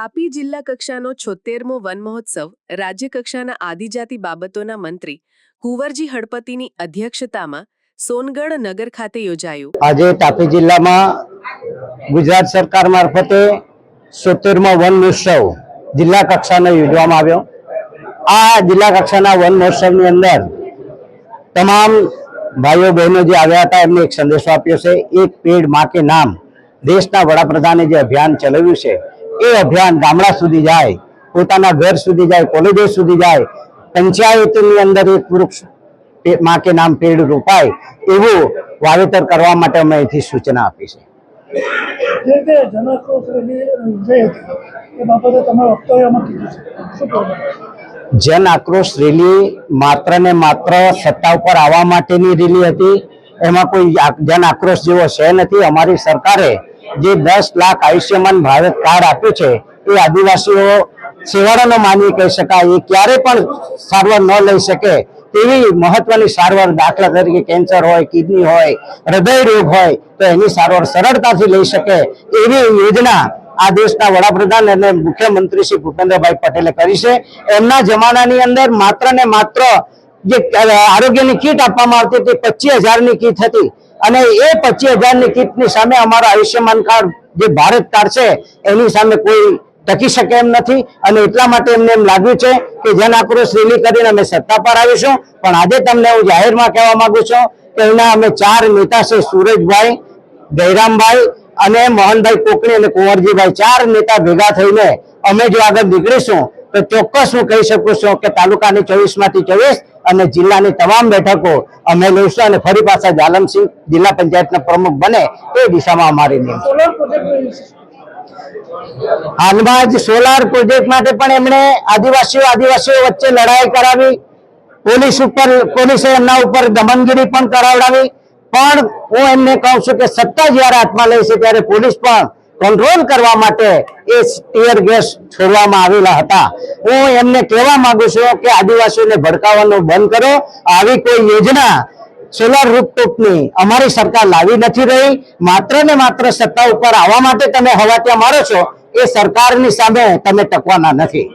તાપી જિલ્લા કક્ષાનો છોતેરમો વન મહોત્સવ રાજ્ય કક્ષાના આદિજાતિ બાબતોના મંત્રી કુંવરજી હળપતિની અધ્યક્ષતામાં સોનગઢ નગર ખાતે યોજાયું. આજે તાપી જિલ્લામાં ગુજરાત સરકાર મારફતે છોતેરમો વન મહોત્સવ જિલ્લા કક્ષાનો યોજવામાં આવ્યો. આ જિલ્લા કક્ષાના વન મહોત્સવની અંદર તમામ ભાઈઓ બહેનો જે આવ્યા હતા, એમને એક સંદેશો આપ્યો છે, એક પેડમાં કે નામ. દેશના વડાપ્રધાને જે અભિયાન ચલાવ્યું છે એ અભિયાન ગામડા સુધી જાય પોતાના ઘર સુધી જાય કોલેજો સુધી જાય પંચાયતની અંદર એક વૃક્ષમાં કે નામ પેડ રોપાય એવું વાવેતર કરવા માટે અમે અહીંથી સૂચના આપી છે. જન આક્રોશ રેલી માત્ર ને માત્ર સત્તા ઉપર આવવા માટેની રેલી હતી. એમાં કોઈ જન આક્રોશ જેવો છે નથી. અમારી સરકારે જે દસ લાખ આયુષ્યમાન ભારત કાર્ડ આપ્યું છે, એ આદિવાસીઓ સેવાળાનો માનવી કહી શકાય, એ ક્યારે પણ સારવાર ન લઈ શકે તેવી મહત્વની સારવાર દાખલા તરીકે કેન્સર હોય, કિડની હોય, હૃદય રોગ હોય, તો એની સારવાર સરળતાથી લઈ શકે એવી યોજના આ દેશના વડાપ્રધાન અને મુખ્યમંત્રી શ્રી ભૂપેન્દ્રભાઈ પટેલે કરી છે. એમના જમાનાની અંદર માત્ર ને માત્ર જે આરોગ્યની કીટ આપવામાં આવતી હતી, પચીસ હજારની કીટ હતી. અને એ પચીસ હજારની કીટની સામે અમારા આયુષ્યમાન કાર્ડ જે ભારત કાર્ડ છે, એની સામે કોઈ ટકી શકે એમ નથી. અને એટલા માટે એમને એમ લાગ્યું છે કે જન આક્રોશ રેલી કરીને અમે સત્તા પર આવીશું. પણ આજે તમને હું જાહેરમાં કહેવા માંગુ છું કે એના અમે ચાર નેતા છે, સુરેશભાઈ, જયરામભાઈ અને મોહનભાઈ કોકણી અને કુંવરજીભાઈ. ચાર નેતા ભેગા થઈને અમે જો આગળ નીકળીશું, તો ચોક્કસ હું કહી શકું છું કે તાલુકાની ચોવીસમાંથી ચોવીસ અને જિલ્લાની તમામ બેઠકો અમે લઈશું અને ફરી પાછા જાલમસિંહ જિલ્લા પંચાયતના પ્રમુખ બને એ દિશામાં અમારી નિયમ. હાલમાં જ સોલાર પ્રોજેક્ટ માટે પણ એમણે આદિવાસીઓ આદિવાસીઓ વચ્ચે લડાઈ કરાવી. પોલીસ ઉપર પોલીસે એમના ઉપર દમનગીરી પણ કરાવડાવી. પણ હું એમને કહું છું કે સત્તા જ્યારે હાથમાં લે છે ત્યારે પોલીસ પણ કંટ્રોલ કરવા માટે એ ટીયર ગેસ છોડવામાં આવેલા હતા. હું એમને કહેવા માંગુ છું કે આદિવાસીઓને ભડકાવવાનું બંધ કરો. આવી કોઈ યોજના સોલાર રૂપટોપની અમારી સરકાર લાવી નથી રહી. માત્ર ને માત્ર સત્તા ઉપર આવવા માટે તમે હવા ત્યાં મારો છો. એ સરકારની સામે તમે ટકવાના નથી.